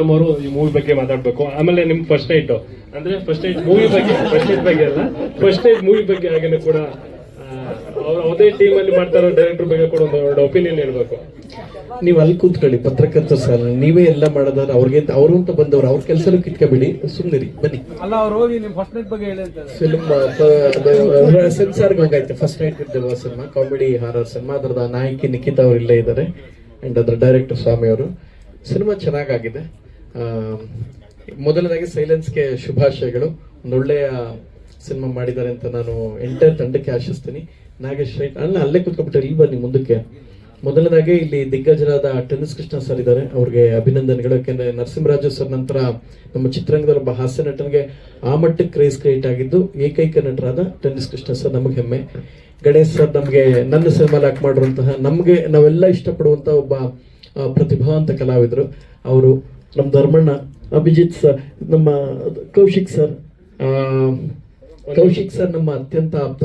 ಅವರು ಈ ಮೂವಿ ಬಗ್ಗೆ ಮಾತಾಡ್ಬೇಕು. ಆಮೇಲೆ ನಿಮ್ ಫಸ್ಟ್ ನೈಟ್ ಅಂದ್ರೆ ಫಸ್ಟ್ ನೈಟ್ ಮೂವಿ ಬಗ್ಗೆ ಫಸ್ಟ್ ನೈಟ್ ಬಗ್ಗೆ ಅಲ್ಲ ಫಸ್ಟ್ ನೈಟ್ ಮೂವಿ ಬಗ್ಗೆ ಹಾಗೇನೆ ಕೂಡ ಅವ್ರು ಅದೇ ಟೀಮ್ ಅಲ್ಲಿ ಮಾಡ್ತಾರೋ ಡೈರೆಕ್ಟರ್ ಬಗ್ಗೆ ಕೂಡ ಒಂದು ಎರಡು ಒಪಿನಿಯನ್ ಹೇಳ್ಬೇಕು. ನೀವು ಅಲ್ಲಿ ಕೂತ್ಕೊಳ್ಳಿ ಪತ್ರಕರ್ತ ಸರ್ ನೀವೇ ಎಲ್ಲ ಮಾಡೋದಾದ್ರೆ ಅವ್ರಿಗೆ ಅವರು ಅಂತ ಬಂದವ್ರು ಅವ್ರ ಕೆಲಸನೂ ಕಿತ್ಕೊಬೇಡಿ ಸುಮ್ನಿರಿ ಬನ್ನಿ. ಅಲ್ಲ ಅವ್ರು ಹೋಗಿ ನಿಮ್ ಫಸ್ಟ್ ನೈಟ್ ಬಗ್ಗೆ ಹೇಳಿ ಅಂತಾರೆ ಫಿಲ್ಮ್ ಸೆನ್ಸಾರ್ ಹೋಗೈತೆ ಫಸ್ಟ್ ನೈಟ್ ಇದ್ದೇವ ಸಿನಿಮಾ ಕಾಮಿಡಿ ಹಾರರ್ ಸಿನಿಮಾ ಅದರದ ನಾಯಕಿ ನಿಖಿತಾ ಅವ್ರು ಇಲ್ಲೇ ಇದ್ದಾರೆ. ಅಂಡ್ ಅದ್ರ ಡೈರೆಕ್ಟರ್ ಸ್ವಾಮಿ ಅವರು. ಸಿನಿಮಾ ಚೆನ್ನಾಗಾಗಿದೆ. ಮೊದಲನೇದಾಗಿ ಸೈಲೆನ್ಸ್ಗೆ ಶುಭಾಶಯಗಳು. ಒಂದೊಳ್ಳೆಯ ಸಿನಿಮಾ ಮಾಡಿದ್ದಾರೆ ಅಂತ ನಾನು ಎಂಟರ್ ತಂಡಕ್ಕೆ ಆಶಿಸ್ತೀನಿ. ನಾಗೇಶ್ ರೈಟ್ ಅಲ್ಲ, ಅಲ್ಲೇ ಕೂತ್ಕೊಬಿಟ್ರೆ ಇಲ್ಲಿ ಬನ್ನಿ ಮುಂದಕ್ಕೆ. ಮೊದಲನೇದಾಗಿ ಇಲ್ಲಿ ದಿಗ್ಗಜರಾದ ಟೆನ್ನಿಸ್ ಕೃಷ್ಣ ಸರ್ ಇದ್ದಾರೆ. ಅವ್ರಿಗೆ ಅಭಿನಂದನೆಗಳು. ಯಾಕೆಂದ್ರೆ ನರಸಿಂಹರಾಜು ಸರ್ ನಂತರ ನಮ್ಮ ಚಿತ್ರರಂಗದ ಒಬ್ಬ ಹಾಸ್ಯ ನಟನಿಗೆ ಆ ಮಟ್ಟಕ್ಕೆ ಕ್ರೇಜ್ ಕ್ರಿಯೇಟ್ ಆಗಿದ್ದು ಏಕೈಕ ನಟರಾದ ಟೆನ್ನಿಸ್ ಕೃಷ್ಣ ಸರ್ ನಮಗೆ ಹೆಮ್ಮೆ. ಗಣೇಶ್ ಸರ್ ನಮಗೆ ನನ್ನ ಸಿನಿಮಾಲ್ ಲಾಕ್ ಮಾಡಿರುವಂತಹ ನಮಗೆ ನಾವೆಲ್ಲ ಇಷ್ಟಪಡುವಂತ ಒಬ್ಬ ಪ್ರತಿಭಾವಂತ ಕಲಾವಿದರು. ಅವರು ನಮ್ಮ ಧರ್ಮಣ್ಣ ಅಭಿಜಿತ್ ಸರ್ ನಮ್ಮ ಕೌಶಿಕ್ ಸರ್ ಕೌಶಿಕ್ ಸರ್ ನಮ್ಮ ಅತ್ಯಂತ ಆಪ್ತ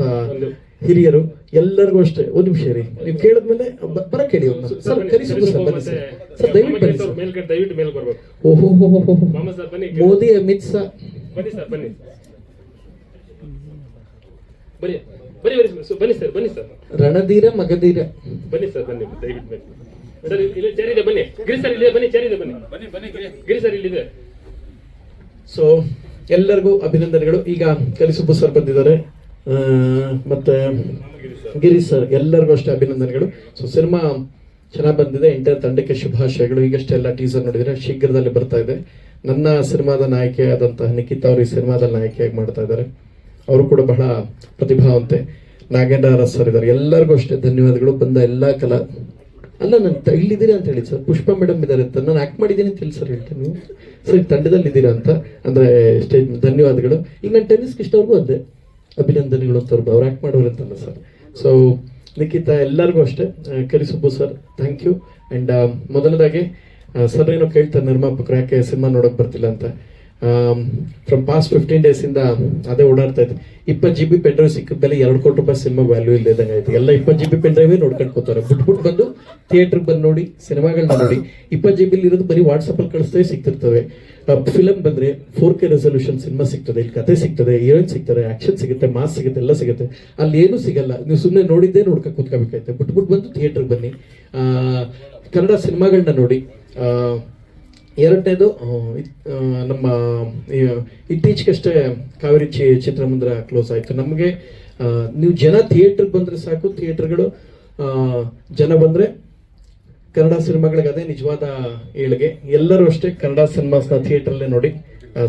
ಹಿರಿಯರು ಎಲ್ಲರಿಗೂ ಅಷ್ಟೇ. ಒಂದ್ ನಿಮಿಷ ರೀ ನೀವು ಕೇಳಿದ್ಮೇಲೆ ಬರ ಕೇಳಿ ಅವ್ರನ್ನ. ಸರ್ ಕರಿಸಿದ್ದು ಸರ್ ಬನ್ನಿ ಸರ್. ಸರ್ ದಯವಿಟ್ಟು ಬನ್ನಿ ಸರ್ ಮೇಲ್ಗಡೆ ದಯವಿಟ್ಟು ಮೇಲ್ ಬರ್ಬೇಕು. ಓಹೋ ಹೋ ಹೋ ಹೋ ಸರ್ ಮೋದಿ ಅಮಿತ್ ಶಾ ಬನ್ನಿ ಸರ್ ಬನ್ನಿ. ಬನ್ನಿ ಬನ್ನಿ ಬನ್ನಿ ಸರ್ ಬನ್ನಿ ಸರ್ ಬನ್ನಿ ಸರ್. ರಣಧೀರ ಮಗಧೀರ. ಬನ್ನಿ ಸರ್ ಬನ್ನಿ ದಯವಿಟ್ಟು ಬನ್ನಿ. ಸರ್ ಇಲ್ಲಿ ಚೇರ್ ಇದೆ ಬನ್ನಿ. ಗಿರಿ ಸರ್ ಇಲ್ಲಿದೆ ಬನ್ನಿ ಚೇರ್ ಇದೆ ಬನ್ನಿ. ಬನ್ನಿ ಬನ್ನಿ ಗಿರಿ ಸರ್ ಇಲ್ಲಿದೆ. ಸೊ ಎಲ್ಲರಿಗೂ ಅಭಿನಂದನೆಗಳು. ಈಗ ಕಲಿಸುಬ್ಬು ಸರ್ ಬಂದಿದ್ದಾರೆ. ಮತ್ತೆ ಗಿರೀಶ್ ಸರ್ ಎಲ್ಲರಿಗೂ ಅಷ್ಟೇ ಅಭಿನಂದನೆಗಳು. ಸೊ ಸಿನಿಮಾ ಚೆನ್ನಾಗಿ ಬಂದಿದೆ. ಇಂಟರ್ ತಂಡಕ್ಕೆ ಶುಭಾಶಯಗಳು. ಈಗಷ್ಟೇ ಎಲ್ಲ ಟೀಸರ್ ನೋಡಿದರೆ ಶೀಘ್ರದಲ್ಲಿ ಬರ್ತಾ ಇದೆ. ನನ್ನ ಸಿನಿಮಾದ ನಾಯಕಿ ಆದಂತಹ ನಿಖಿತಾ ಅವರು ಈ ಸಿನಿಮಾದಲ್ಲಿ ನಾಯಕಿಯಾಗಿ ಮಾಡ್ತಾ ಇದ್ದಾರೆ. ಅವರು ಕೂಡ ಬಹಳ ಪ್ರತಿಭಾವಂತೆ ನಾಗೇಂದ್ರ ಸರ್ ಇದ್ದಾರೆ. ಎಲ್ಲರಿಗೂ ಅಷ್ಟೇ ಧನ್ಯವಾದಗಳು. ಬಂದ ಎಲ್ಲ ಕಲಾ ಅಲ್ಲ, ನಾನು ಇಲ್ಲಿದ್ದೀರಾ ಅಂತ ಹೇಳಿ ಸರ್. ಪುಷ್ಪ ಮೇಡಮ್ ಇದ್ದಾರೆ ಅಂತ. ನಾನು ಆಕ್ಟ್ ಮಾಡಿದ್ದೀನಿ ಅಂತ ಹೇಳಿ ಸರ್ ಹೇಳ್ತೀನಿ. ಸರ್ ತಂಡದಲ್ಲಿ ಇದ್ದೀರಾ ಅಂತ. ಅಂದ್ರೆ ಸ್ಟೇಜ್ ಧನ್ಯವಾದಗಳು. ಈಗ ನಾನು ಟೆನ್ನಿಸ್ ಕೃಷ್ಣವ್ರಿಗೂ ಅದೇ. ಅಭಿನಂದನೆಗಳು ಅಂತ ಅವ್ರು ಆ್ಯಕ್ಟ್ ಮಾಡೋರು ಅಂತಲ್ಲ ಸರ್. ಸೊ ನಿಖಿತಾ ಎಲ್ಲರಿಗೂ ಅಷ್ಟೇ. ಕರಿಸಬಹುದು ಸರ್ ಥ್ಯಾಂಕ್ ಯು ಅಂಡ್ ಮೊದಲದಾಗಿ ಸರ್ ಏನೋ ಕೇಳ್ತಾರೆ ನಿರ್ಮಾಪಕರು, ಯಾಕೆ ಸಿನಿಮಾ ನೋಡೋಕೆ ಬರ್ತಿಲ್ಲ ಅಂತ. ಫ್ರಮ್ ಪಾಸ್ಟ್ ಫಿಫ್ಟೀನ್ ಇಂದ ಅದೇ ಓಡಾಡ್ತಾ ಇದೆ ಇಪ್ಪತ್ತು ಜಿ ಬಿ ಪೆನ್ ಡ್ರೈವ್ ಸಿಕ್ಕಿದ ಬೆಲೆ ಎರಡು ಕೋಟಿ ರೂಪಾಯಿ ಸಿನಿಮಾ ವ್ಯಾಲ್ಯೂ ಇಲ್ಲದಂಗೆ ಆಯ್ತು. ಎಲ್ಲ ಇಪ್ಪತ್ತು ಜಿ ಬಿ ಪೆನ್ ಡ್ರೈವೇ ನೋಡ್ಕೊಂಡು ಕೂತಾರೆ ಬಿಟ್ಬಿಟ್ಟು ಬಂದು ಥಿಯೇಟ್ರಿಗೆ ಬಂದು ನೋಡಿ ಸಿನಿಮಾಗಳನ್ನ ನೋಡಿ, ಇಪ್ಪತ್ತು ಜಿ ಬಿಲಿ ಇರೋದು ಬರೀ ವಾಟ್ಸಪ್ಪಲ್ಲಿ ಕಳಿಸ್ತೇ ಸಿಗ್ತಿರ್ತವೆ. ಫಿಲಮ್ ಬಂದ್ರೆ ಫೋರ್ ಕೆ ರೆಸಲ್ಯೂಷನ್ ಸಿನಿಮಾ ಸಿಗ್ತದೆ, ಇಲ್ಲಿ ಕತೆ ಸಿಗ್ತದೆ ಹೀರೋಯಿನ್ ಸಿಗ್ತಾರೆ ಆಕ್ಷನ್ ಸಿಗುತ್ತೆ ಮಾಸ್ ಸಿಗುತ್ತೆ, ಎಲ್ಲ ಸಿಗುತ್ತೆ. ಅಲ್ಲಿ ಏನೂ ಸಿಗಲ್ಲ. ನೀವು ಸುಮ್ಮನೆ ನೋಡಿದ್ದೇ ನೋಡ್ಕೊಂಡು ಕೂತ್ಕೋಬೇಕಾಯ್ತು. ಬಿಟ್ಬಿಟ್ಟು ಬಂದು ಥಿಯೇಟ್ರಿಗೆ ಬನ್ನಿ. ಕನ್ನಡ ಸಿನಿಮಾಗಳನ್ನ ನೋಡಿ. ಎರಡನೇದು ನಮ್ಮ ಇತ್ತೀಚೆಗಷ್ಟೇ ಕಾವೇರಿ ಚಿ ಚಿತ್ರಮಂದಿರ ಕ್ಲೋಸ್ ಆಯಿತು. ನಮಗೆ ನೀವು ಜನ ಥಿಯೇಟ್ರಿಗೆ ಬಂದರೆ ಸಾಕು ಥಿಯೇಟರ್ಗಳು ಜನ ಬಂದರೆ ಕನ್ನಡ ಸಿನಿಮಾಗಳಿಗೆ ಅದೇ ನಿಜವಾದ ಏಳಿಗೆ. ಎಲ್ಲರೂ ಅಷ್ಟೇ ಕನ್ನಡ ಸಿನಿಮಾಸ್ನ ಥಿಯೇಟ್ರಲ್ಲೇ ನೋಡಿ.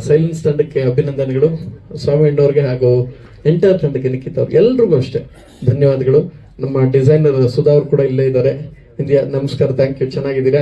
ಸೈಲೆನ್ಸ್ ತಂಡಕ್ಕೆ ಅಭಿನಂದನೆಗಳು. ಸ್ವಾಮಿಯಣ್ಣವ್ರಿಗೆ ಹಾಗೂ ಎಂಟರ್ ತಂಡಕ್ಕೆ ನಿಖಿತ್ ಅವ್ರಿಗೆ ಎಲ್ರಿಗೂ ಅಷ್ಟೇ ಧನ್ಯವಾದಗಳು. ನಮ್ಮ ಡಿಸೈನರ್ ಸುಧಾ ಅವರು ಕೂಡ ಇಲ್ಲೇ ಇದ್ದಾರೆ. ಇಂದಿಯಾ ನಮಸ್ಕಾರ ಥ್ಯಾಂಕ್ ಯು ಚೆನ್ನಾಗಿದ್ದೀರಾ?